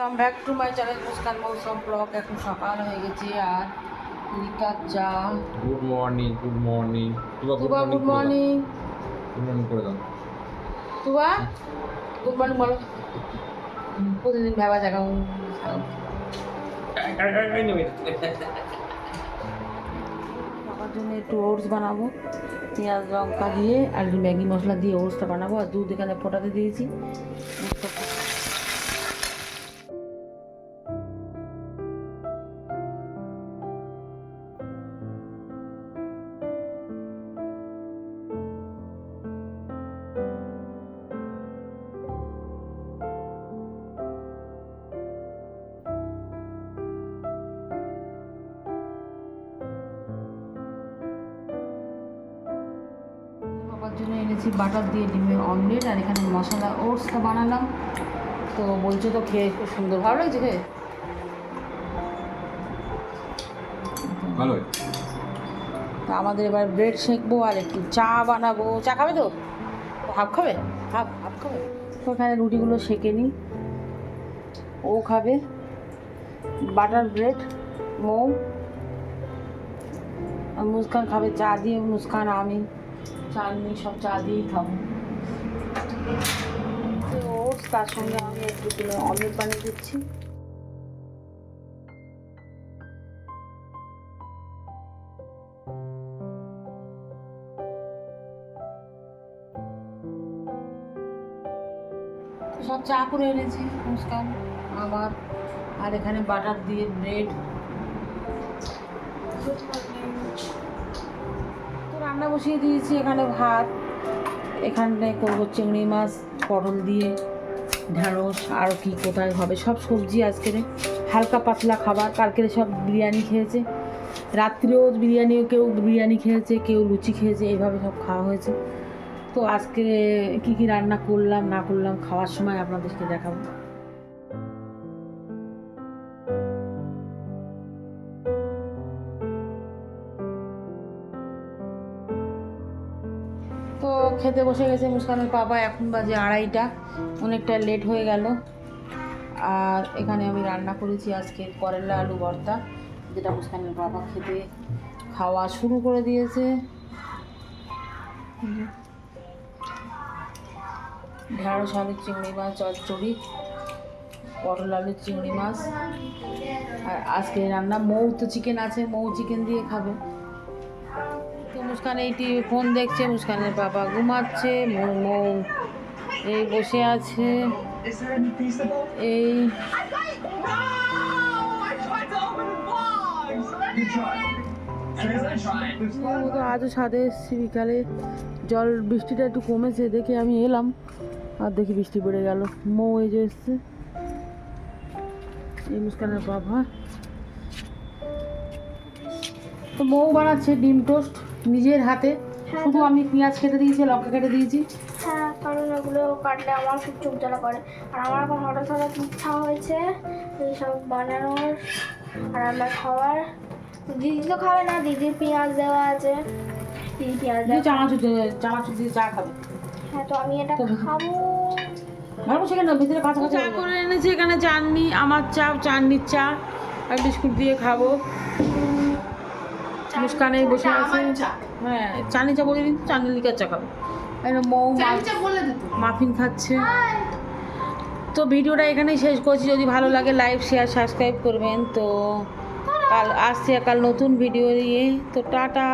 Come back to my channel Muskan Mousum blog এখন সকাল হয়ে গেছে আর লিকার চা good morning good morning Tuba good morning good morning করে দাও। তুবা গুড মর্নিং বলো। প্রতিদিন ভাবা জায়গা। বাবার জন্য একটু ওটস বানাবো। পেঁয়াজ লঙ্কা দিয়ে আর ম্যাগি মশলা দিয়ে ওটসটা বানাবো। আর দুধ এখানে ফোটাতে দিয়েছি। এনেছি বাটার দিয়ে ডিমের অমলেট আর এখানে মশলা ওটসটা বানালাম। তো বলছে তো খেয়ে খুব সুন্দর ভালো লাগছে খেয়ে? ভালো তো আমাদের এবার ব্রেড সেঁকবো আর একটু চা বানাবো। চা খাবে তো? হাফ খাবে? হাফ হাফ খাবে? তো এখানে রুটিগুলো সেঁকে নিই। ও খাবে। বাটার ব্রেড মৌ আর মুস্কান খাবে চা দিয়ে মুস্কান আমি চাটনি সব চা দিয়েই খাব। ওটস তার সঙ্গে আমি একটু কিনে অমলেট বানিয়ে দিচ্ছি। সব চা করে এনেছি মুস্কান আমার আর এখানে বাটার দিয়ে ব্রেড। বসিয়ে দিয়েছি এখানে ভাত। এখানে করব চিংড়ি মাছ পটল দিয়ে, ঢ্যাঁড়স আরও কি কোথায় হবে? সব সবজি আজকের হালকা পাতলা খাবার, কালকের সব বিরিয়ানি খেয়েছে। রাত্রিও বিরিয়ানি, কেউ বিরিয়ানি খেয়েছে, কেউ লুচি খেয়েছে এইভাবে সব খাওয়া হয়েছে। তো আজকে কি কি রান্না করলাম, না করলাম, খাওয়ার সময় আপনাদেরকে দেখাবো। খেতে বসে গেছে মুস্কানের বাবা এখন বাজে আড়াইটা, অনেকটা লেট হয়ে গেল। আর এখানে আমি রান্না করেছি আজকে করলা আলু ভর্তা, যেটা মুস্কানের বাবা খেতে খাওয়া শুরু করে দিয়েছে। ঢেঁড়স আলুর চিংড়ি মাছ, চচ্চড়ি পটল আলুর চিংড়ি মাছ। আর আজকে রান্না মৌ তো চিকেন আছে, মৌ চিকেন দিয়ে খাবে। মুস্কান এইটি ফোন দেখছে, মুস্কানের বাবা ঘুমাচ্ছে, মৌ এই বসে আছে? এই আজও ছাদে বিকালে। জল, বৃষ্টিটা একটু কমেছে, দেখে আমি এলাম। আর দেখি বৃষ্টি পড়ে গেল। মৌ এই যে এসছে। এই মুস্কানের বাবা। তো মৌ বানাচ্ছে ডিম টোস্ট। নিজের হাতে? শুধু আমি পেঁয়াজ কেটে দিয়েছি লঙ্কা কেটে দিয়েছি। হ্যাঁ কারণ এগুলো কাটলে আমার খুব চোখ জ্বালা করে। আর আমার এখন হঠাৎ হঠাৎ ইচ্ছা হয়েছে এইসব বানানোর আর আমার খাওয়ার। দিদি তো খাবে না দিদির পেঁয়াজ দেওয়া আছে। দিদি পেঁয়াজ দিয়ে দেওয়া চানাচুর চানাচুর দিয়ে চা খাবে। হ্যাঁ তো আমি এটা খাব। চা করে এনেছি এখানে চাটনি আমার চা চাটনির চা আর বিস্কুট দিয়ে খাব। মুস্কানে বসে আছে। হ্যাঁ চানি চা বলে দিন চাটনি লিকার চা খাব। মৌ মাফিন খাচ্ছে। তো ভিডিওটা এখানেই শেষ করছি। যদি ভালো লাগে লাইভ শেয়ার সাবস্ক্রাইব করবেন। তো কাল আসছি কাল নতুন ভিডিও নিয়ে। তো টাটা।